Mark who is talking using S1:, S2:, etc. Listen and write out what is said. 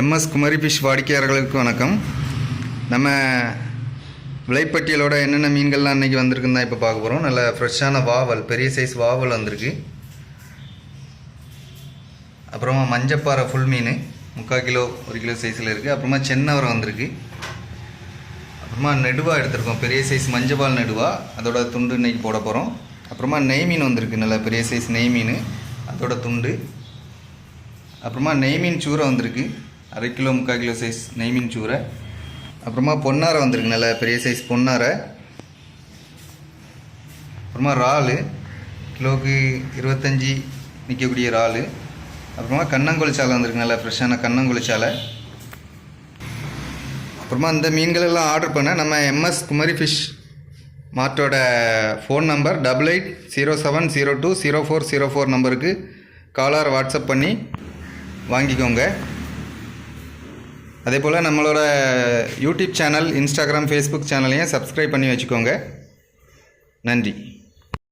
S1: MS Kumari fish வாடிக்கையாளர்களுக்கு வணக்கம். நம்ம விலைப்பட்டியலோட என்னென்ன மீன்கள்லாம் இன்றைக்கி வந்திருக்குன்னு தான் இப்போ பார்க்க போகிறோம் நல்ல ஃப்ரெஷ்ஷான வாவல் பெரிய சைஸ் வாவல் வந்திருக்கு. அப்புறமா மஞ்சப்பாறை ஃபுல் மீன் முக்கால் கிலோ ஒரு கிலோ சைஸில் இருக்குது அப்புறமா சென்னவரை வந்திருக்கு. அப்புறமா நெடுவா எடுத்திருக்கோம். பெரிய சைஸ் மஞ்சப்பால் நெடுவா. அதோட துண்டு இன்னைக்கு போட போகிறோம் அப்புறமா நெய் மீன் வந்திருக்கு. நல்ல பெரிய சைஸ் நெய் மீன் அதோட துண்டு. அப்புறமா நெய் மீன் சூரை வந்திருக்கு. அரை கிலோ முக்கால் கிலோ சைஸ் நெய் மீன் சூரை அப்புறமா பொன்னாரை வந்திருக்கு நல்ல பெரிய சைஸ் பொன்னாரை. அப்புறமா இறாலு. கிலோவுக்கு இருபத்தஞ்சி நிற்கக்கூடிய இறாலு. அப்புறமா கண்ணங்கொழிச்சாலை வந்திருக்கு நல்லா ஃப்ரெஷ்ஷான கண்ணங்கொழிச்சாலை அப்புறமா இந்த மீன்கள் எல்லாம் ஆர்டர் பண்ண நம்ம MS Kumari fish மார்ட்டோட phone number double eight zero seven zero two zero four zero four நம்பருக்கு காலார் வாட்ஸ்அப் பண்ணி வாங்கிக்கோங்க. அதே போல் நம்மளோட யூடியூப் சேனல் இன்ஸ்டாகிராம் ஃபேஸ்புக் சேனலையும் சப்ஸ்கிரைப் பண்ணி வச்சுக்கோங்க. நன்றி.